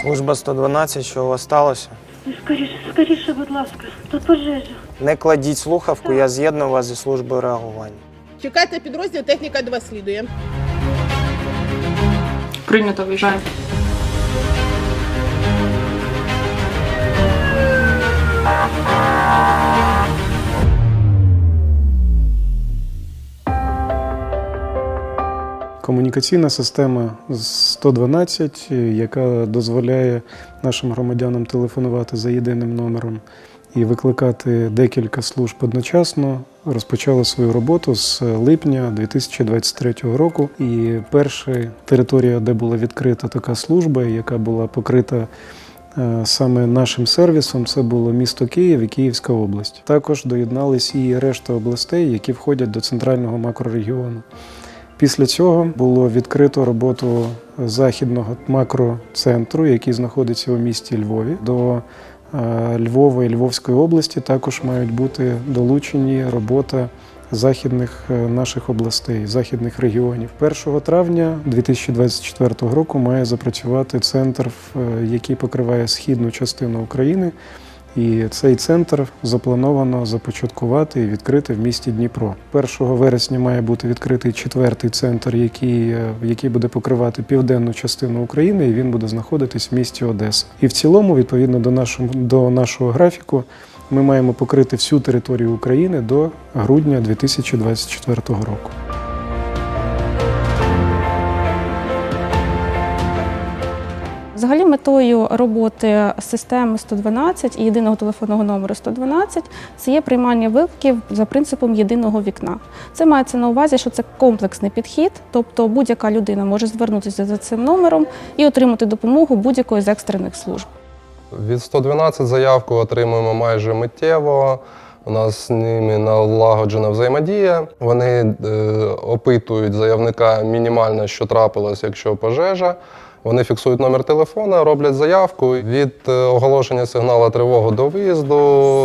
Служба 112, що у вас сталося? Скоріше, скоріше, будь ласка, тут пожежа. Не кладіть слухавку, я з'єдну вас зі службою реагування. Чекайте підрозділ, техніка до вас слідує. Прийнято, виїжджаємо. Комунікаційна система 112, яка дозволяє нашим громадянам телефонувати за єдиним номером і викликати декілька служб одночасно, розпочала свою роботу з липня 2023 року. І перша територія, де була відкрита така служба, яка була покрита е, саме нашим сервісом, це було місто Київ і Київська область. Також доєднались і решта областей, які входять до центрального макрорегіону. Після цього було відкрито роботу західного макроцентру, який знаходиться у місті Львові. До е, Львова і Львовської області також мають бути долучені робота західних е, наших областей, західних регіонів. 1 травня 2024 року має запрацювати центр, е, який покриває східну частину України. І цей центр заплановано започаткувати і відкрити в місті Дніпро. 1 вересня має бути відкритий четвертий центр, який, е, який буде покривати південну частину України, і він буде знаходитись в місті Одеса. І в цілому, відповідно до нашого, до нашого графіку, ми маємо покрити всю територію України до грудня 2024 року. Взагалі, метою роботи системи 112 і єдиного телефонного номеру 112 це є приймання викликів за принципом єдиного вікна. Це мається на увазі, що це комплексний підхід, тобто будь-яка людина може звернутися за цим номером і отримати допомогу будь-якої з екстрених служб. Від 112 заявку отримуємо майже миттєво. У нас з ними налагоджена взаємодія. Вони е, опитують заявника мінімально, що трапилось, якщо пожежа. Вони фіксують номер телефона, роблять заявку. Від е, оголошення сигналу тривоги до виїзду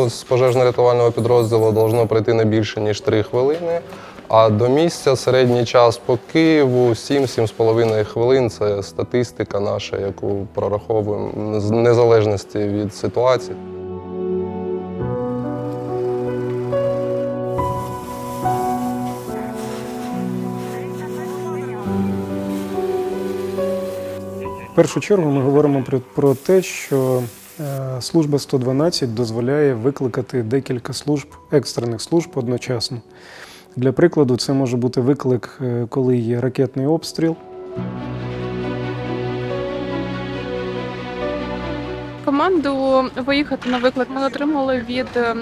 з пожежно-рятувального підрозділу должно пройти не більше ніж 3 хвилини. А до місця середній час по Києву 7-7,5 хвилин. Це статистика наша, яку прораховуємо з незалежності від ситуації. В першу чергу ми говоримо про, про те, що е, служба 112 дозволяє викликати декілька служб, екстрених служб одночасно. Для прикладу, це може бути виклик, е, коли є ракетний обстріл. Команду виїхати на виклик ми отримали від е,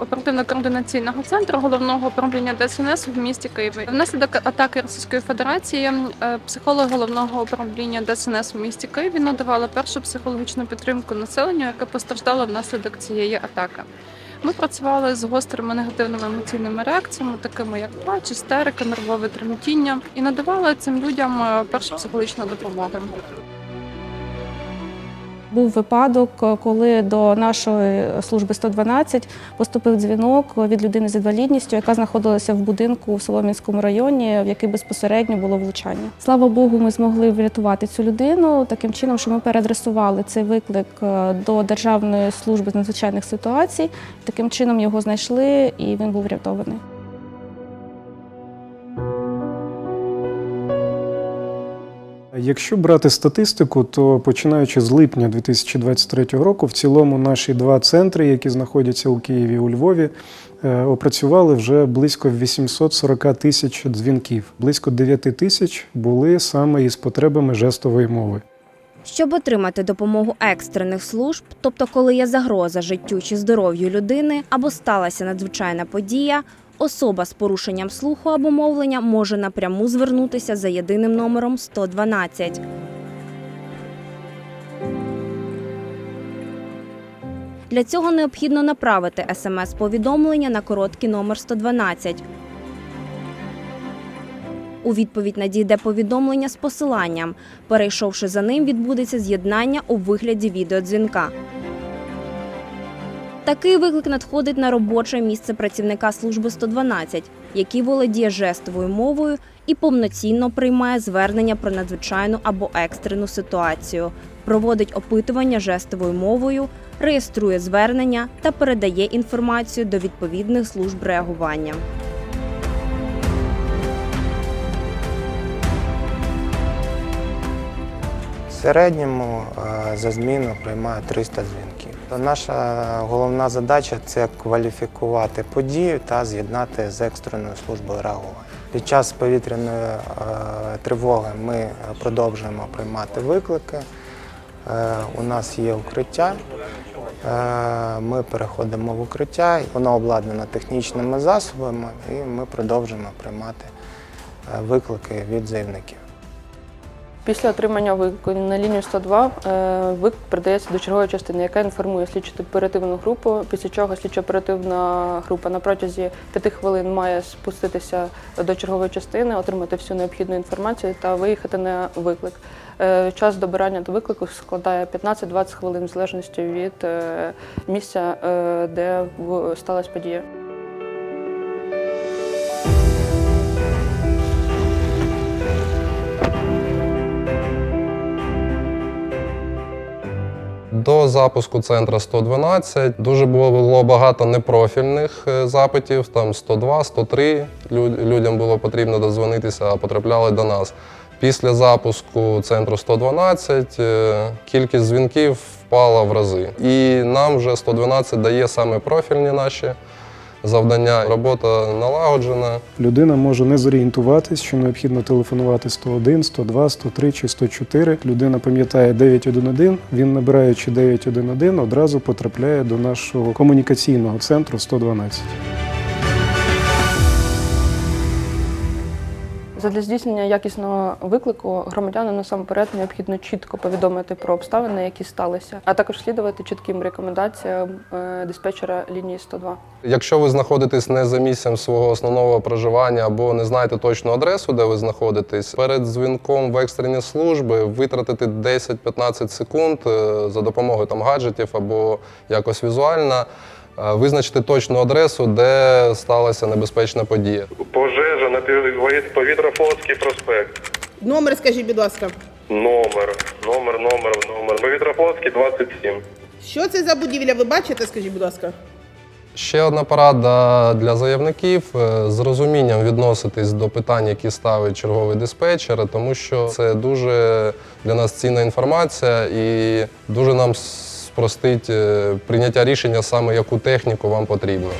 оперативно-координаційного центру головного управління ДСНС в місті Києві. Внаслідок атаки Російської Федерації е, психологи головного управління ДСНС в місті Києві надавали першу психологічну підтримку населенню, яке постраждало внаслідок цієї атаки. Ми працювали з гострими негативними емоційними реакціями, такими як плач, істерика, нервове тремтіння, і надавали цим людям е, першу психологічну допомогу. Був випадок, коли до нашої служби 112 поступив дзвінок від людини з інвалідністю, яка знаходилася в будинку в Солом'янському районі, в який безпосередньо було влучання. Слава Богу, ми змогли врятувати цю людину таким чином, що ми переадресували цей виклик е, до Державної служби з надзвичайних ситуацій. Таким чином його знайшли і він був врятований. Якщо брати статистику, то починаючи з липня 2023 року, в цілому наші два центри, які знаходяться у Києві у Львові, е, опрацювали вже близько 840 тисяч дзвінків. Близько 9 тисяч були саме із потребами жестової мови. Щоб отримати допомогу екстрених служб, тобто коли є загроза життю чи здоров'ю людини або сталася надзвичайна подія, особа з порушенням слуху або мовлення може напряму звернутися за єдиним номером 112. Для цього необхідно направити смс-повідомлення на короткий номер 112. У відповідь надійде повідомлення з посиланням. Перейшовши за ним, відбудеться з'єднання у вигляді відеодзвінка. Такий виклик надходить на робоче місце працівника служби 112, який володіє жестовою мовою і повноцінно приймає звернення про надзвичайну або екстрену ситуацію, проводить опитування жестовою мовою, реєструє звернення та передає інформацію до відповідних служб реагування. Середньому е, за зміну приймає 300 дзвінків. Наша головна задача це кваліфікувати подію та з'єднати з екстреною службою реагування. Під час повітряної е, тривоги ми продовжуємо приймати виклики. Е, У нас є укриття. Ми переходимо в укриття, воно обладнано технічними засобами, і ми продовжуємо приймати виклики від заявників. Після отримання виклику на лінію 102 е, виклик передається до чергової частини, яка інформує слідчо оперативну групу, після чого слідчо оперативна група на протязі 5 хвилин має спуститися до чергової частини, отримати всю необхідну інформацію та виїхати на виклик. Е, Час добирання до виклику складає 15-20 хвилин в залежності від е, місця, де сталася подія. Запуску центра 112 дуже було багато непрофільних е, запитів, там 102, 103. Лю- Людям було потрібно дозвонитися, а потрапляли до нас. Після запуску центру 112 е, кількість дзвінків впала в рази. І нам вже 112 дає саме профільні наші завдання. Робота налагоджена. Людина може не зорієнтуватись, що необхідно телефонувати 101, 102, 103 чи 104. Людина пам'ятає 911, він набираючи 911, одразу потрапляє до нашого комунікаційного центру 112. Задля здійснення якісного виклику громадянам насамперед необхідно чітко повідомити про обставини, які сталися, а також слідувати чітким рекомендаціям е, диспетчера лінії 102. Якщо ви знаходитесь не за місцем свого основного проживання або не знаєте точну адресу, де ви знаходитесь, перед дзвінком в екстрені служби витратити 10-15 секунд е, за допомогою там гаджетів або якось візуально. Е, Визначити точну адресу, де сталася небезпечна подія. Пожежа на Повітрофлотський проспект. Номер скажіть, будь ласка. Номер, номер, номер, номер. Повітрофлотський 27. Що це за будівля? Ви бачите? Скажіть, будь ласка. Ще одна порада для заявників е, з розумінням відноситись до питань, які ставить черговий диспетчер, тому що це дуже для нас цінна інформація і дуже нам спростить е, прийняття рішення саме яку техніку вам потрібно.